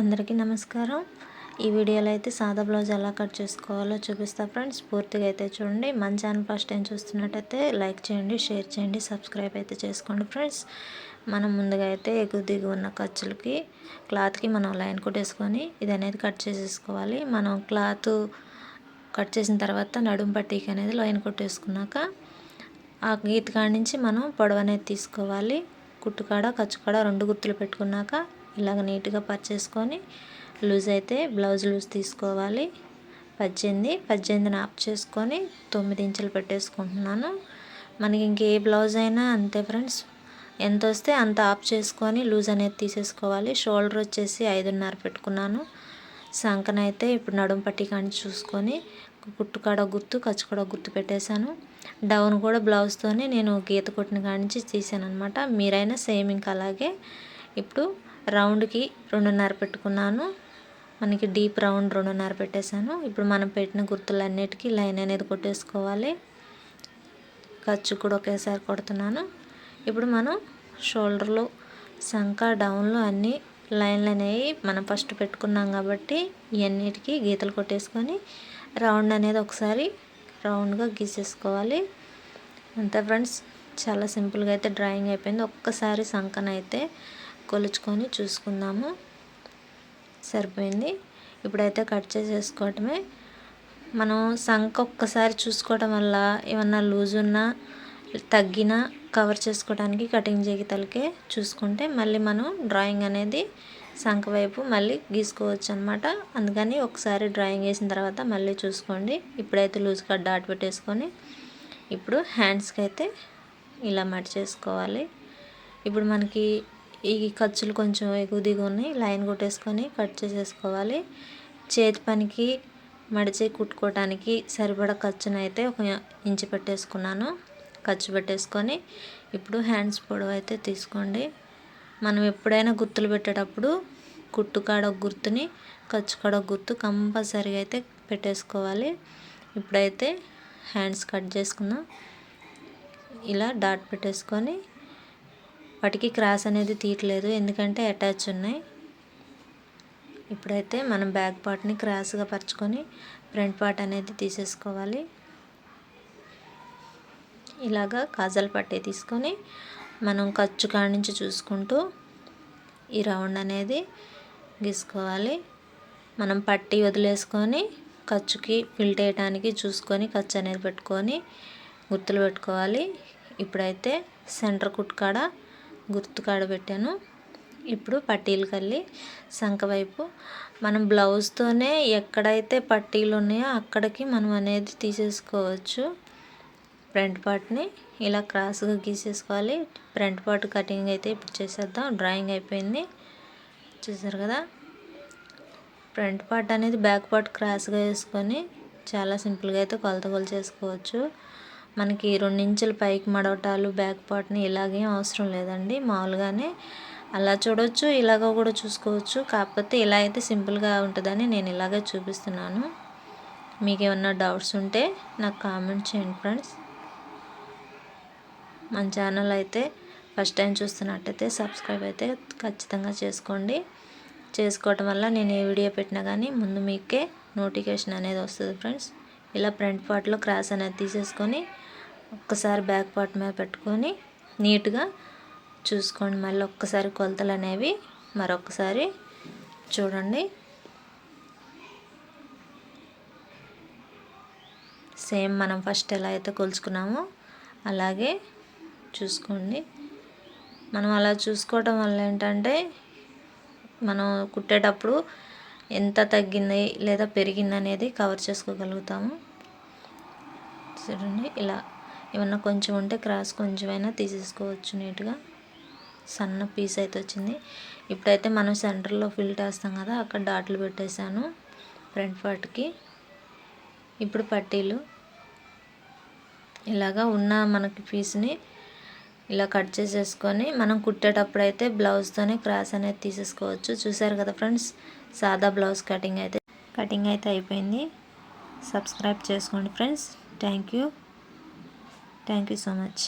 అందరికీ నమస్కారం. ఈ వీడియోలో అయితే సాదా బ్లౌజ్ ఎలా కట్ చేసుకోవాలో చూపిస్తా ఫ్రెండ్స్. పూర్తిగా అయితే చూడండి. మన ఛానల్ ఫస్ట్ టైం చూస్తున్నట్టయితే లైక్ చేయండి షేర్ చేయండి సబ్స్క్రైబ్ అయితే చేసుకోండి ఫ్రెండ్స్. మనం ముందుగా అయితే ఎగు దిగు ఉన్న ఖర్చులకి క్లాత్కి మనం లైన్ కొట్టేసుకొని ఇది అనేది కట్ చేసేసుకోవాలి. మనం క్లాత్ కట్ చేసిన తర్వాత నడుం పట్టీకి అనేది లైన్ కొట్టేసుకున్నాక ఆ గీత కాడి నుంచి మనం పొడవు అనేది తీసుకోవాలి. కుట్టుకాడ ఖర్చుకాడ రెండు గుర్తులు పెట్టుకున్నాక ఇలాగ నీట్గా పర్చేసుకొని లూజ్ అయితే బ్లౌజ్ లూజ్ తీసుకోవాలి. పద్దెనిమిది పద్దెనిమిదిని ఆఫ్ చేసుకొని తొమ్మిది ఇంచులు పెట్టేసుకుంటున్నాను. మనకి ఇంకే బ్లౌజ్ అయినా అంతే ఫ్రెండ్స్. ఎంత వస్తే అంత ఆఫ్ చేసుకొని లూజ్ అనేది తీసేసుకోవాలి. షోల్డర్ వచ్చేసి ఐదున్నర పెట్టుకున్నాను. సంకనైతే ఇప్పుడు నడుం పట్టి కానీ చూసుకొని కుట్టుకాడ గుర్తు కచ్చుకాడ గుర్తు పెట్టేశాను. డౌన్ కూడా బ్లౌజ్తోనే నేను గీత కొట్టిన కాడి నుంచి తీసాను అనమాట మీరైనా సేమ్ ఇంకా అలాగే. ఇప్పుడు రౌండ్కి రెండున్నర పెట్టుకున్నాను. మనకి డీప్ రౌండ్ రెండున్నర పెట్టేశాను. ఇప్పుడు మనం పెట్టిన గుర్తులన్నిటికీ లైన్ అనేది కొట్టేసుకోవాలి. ఖర్చు కూడా ఒకేసారి కొడుతున్నాను. ఇప్పుడు మనం షోల్డర్లు సంక డౌన్లో అన్నీ లైన్లు అనేవి మనం ఫస్ట్ పెట్టుకున్నాం కాబట్టి ఇవన్నిటికీ గీతలు కొట్టేసుకొని రౌండ్ అనేది ఒకసారి రౌండ్గా గీసేసుకోవాలి. అంతే ఫ్రెండ్స్ చాలా సింపుల్గా అయితే డ్రాయింగ్ అయిపోయింది. ఒక్కసారి సంకనైతే కొలుచుకొని చూసుకుందాము. సరిపోయింది. ఇప్పుడైతే కట్ చేసేసుకోవటమే. మనం సంఖ ఒక్కసారి చూసుకోవటం వల్ల ఏమన్నా లూజ్ ఉన్నా తగ్గినా కవర్ చేసుకోవడానికి కటింగ్ జగితలకే చూసుకుంటే మళ్ళీ మనం డ్రాయింగ్ అనేది సంఖ వైపు మళ్ళీ గీసుకోవచ్చు అనమాట అందుకని ఒకసారి డ్రాయింగ్ వేసిన తర్వాత మళ్ళీ చూసుకోండి. ఇప్పుడైతే లూజ్ కట్ డాట్ పెట్టేసుకొని ఇప్పుడు హ్యాండ్స్కి అయితే ఇలా మట్ చేసుకోవాలి. ఇప్పుడు మనకి ఈ ఖర్చులు కొంచెం ఎగువ దిగు ఉన్నాయి లైన్ కొట్టేసుకొని కట్ చేసేసుకోవాలి. చేతి పనికి మడిచి కుట్టుకోవడానికి సరిపడా ఖర్చునైతే ఒక ఇంచు పెట్టేసుకున్నాను. ఖర్చు పెట్టేసుకొని ఇప్పుడు హ్యాండ్స్ పొడవు అయితే తీసుకోండి. మనం ఎప్పుడైనా గుర్తులు పెట్టేటప్పుడు కుట్టు కాడ గుర్తుని ఖర్చు కాడ గుర్తు కంపల్సరీగా అయితే పెట్టేసుకోవాలి. ఇప్పుడైతే హ్యాండ్స్ కట్ చేసుకుందాం. ఇలా డాట్ పెట్టేసుకొని వాటికి క్రాస్ అనేది తీయట్లేదు. ఎందుకంటే అటాచ్ ఉన్నాయి. ఇప్పుడైతే మనం బ్యాక్ పార్ట్ని క్రాస్గా పరుచుకొని ఫ్రంట్ పార్ట్ అనేది తీసేసుకోవాలి. ఇలాగా కాజల్ పట్టే తీసుకొని మనం ఖర్చు కాడి నుంచి చూసుకుంటూ ఈ రౌండ్ అనేది గీసుకోవాలి. మనం పట్టి వదిలేసుకొని ఖర్చుకి ఫిల్ చేయడానికి చూసుకొని ఖర్చు అనేది పెట్టుకొని గుర్తులు పెట్టుకోవాలి. ఇప్పుడైతే సెంటర్ కుట్ కాడ గుర్తు కాడబెట్టాను ఇప్పుడు పట్టీలు కల్లి సంఖ వైపు. మనం బ్లౌజ్తోనే ఎక్కడైతే పట్టీలు ఉన్నాయో అక్కడికి మనం అనేది తీసేసుకోవచ్చు. ఫ్రంట్ పార్ట్ని ఇలా క్రాస్గా గీసేసుకోవాలి. ఫ్రంట్ పార్ట్ కటింగ్ అయితే ఇప్పుడు చేసేద్దాం. డ్రాయింగ్ అయిపోయింది. చూసారు కదా? ఫ్రంట్ పార్ట్ అనేది బ్యాక్ పార్ట్ క్రాస్గా వేసుకొని చాలా సింపుల్గా అయితే కొలత కొలు చేసుకోవచ్చు మనకి రెండించుల పైకి మడవటాలు బ్యాక్ పార్ట్ని ఇలాగేం అవసరం లేదండి. మామూలుగానే అలా చూడవచ్చు ఇలాగ కూడా చూసుకోవచ్చు. కాకపోతే ఇలా అయితే సింపుల్గా ఉంటుందని నేను ఇలాగే చూపిస్తున్నాను. మీకు ఏమన్నా డౌట్స్ ఉంటే నాకు కామెంట్ చేయండి ఫ్రెండ్స్ మన ఛానల్ అయితే ఫస్ట్ టైం చూస్తున్నట్టయితే సబ్స్క్రైబ్ అయితే ఖచ్చితంగా చేసుకోండి. చేసుకోవటం వల్ల నేను ఏ వీడియో పెట్టినా కానీ ముందు మీకే నోటిఫికేషన్ అనేది వస్తుంది ఫ్రెండ్స్ ఇలా ఫ్రంట్ పార్ట్లో క్రాస్ అనేది తీసేసుకొని ఒక్కసారి బ్యాక్ పార్ట్ మీద పెట్టుకొని నీట్గా చూసుకోండి. మళ్ళీ ఒక్కసారి కొలతలు అనేవి మరొకసారి చూడండి. సేమ్ మనం ఫస్ట్ ఎలా అయితే కొలుచుకున్నామో అలాగే చూసుకోండి. మనం అలా చూసుకోవటం వల్ల ఏంటంటే మనం కుట్టేటప్పుడు ఎంత తగ్గింది లేదా పెరిగింది అనేది కవర్ చేసుకోగలుగుతాము. చూడండి ఇలా ఏమన్నా కొంచెం ఉంటే క్రాస్ కొంచెమైనా తీసేసుకోవచ్చు నీట్గా. సన్న పీస్ అయితే వచ్చింది. ఇప్పుడైతే మనం సెంటర్లో ఫిల్ చేస్తాం కదా అక్కడ డాట్లు పెట్టేశాను ఫ్రంట్ పార్ట్కి. ఇప్పుడు పట్టీలు. ఇలాగా ఉన్న మనకి పీస్ని ఇలా కట్ చేసేసుకొని మనం కుట్టేటప్పుడు అయితే బ్లౌజ్తోనే క్రాస్ అనేది తీసేసుకోవచ్చు. చూసారు కదా ఫ్రెండ్స్? సాదా బ్లౌజ్ కటింగ్ అయితే కటింగ్ అయితే అయిపోయింది. సబ్స్క్రైబ్ చేసుకోండి friends. Thank you. Thank you so much.